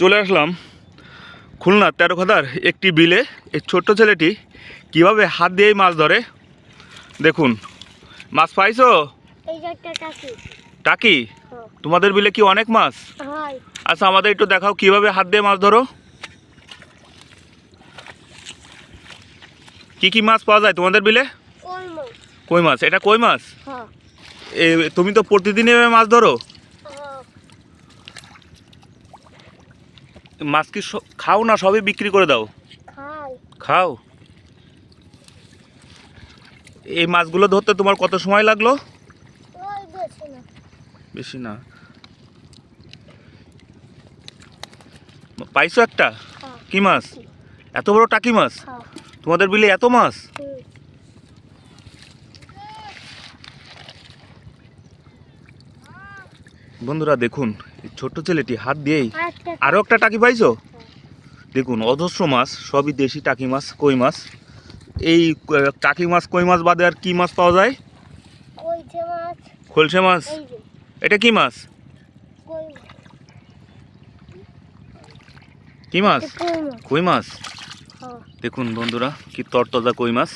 চলে আসলাম খুলনা তেরো খাদার একটি বিলে। এই ছোট্ট ছেলেটি কীভাবে হাত দিয়েই মাছ ধরে? দেখুন। মাছ পাইছো? টাকি। হ্যাঁ। তোমাদের বিলে কি অনেক মাছ? আচ্ছা আমাদের একটু দেখাও কীভাবে হাত দিয়ে মাছ ধরো। কি কি মাছ পাওয়া যায় তোমাদের বিলে? কই মাছ। এটা কই মাছ? হ্যাঁ। তুমি তো প্রতিদিন এভাবে মাছ ধরো? মাছ কি খাও না সবই বিক্রি করে দাও? খাও। এই মাছগুলো ধরতে তোমার কত সময় লাগল? বেশি না। পাইছো একটা? হ্যাঁ। কি মাছ? এত বড় টাকি মাছ? হ্যাঁ। তোমাদের বিলে এত মাছ? বন্ধুরা দেখুন এই ছোট্ট ছেলেটি হাত দিয়েই আরও একটা টাকি পাইছো? দেখুন অজস্র মাছ সবই দেশি টাকি মাছ কই মাছ। এই টাকি মাছ কই মাছ বাদে আর কি মাছ পাওয়া যায়? খলসে মাছ? এটা কি মাছ? কি মাছ? কই মাছ? কই মাছ? হ্যাঁ। দেখুন বন্ধুরা কি তরতজা কই মাছ।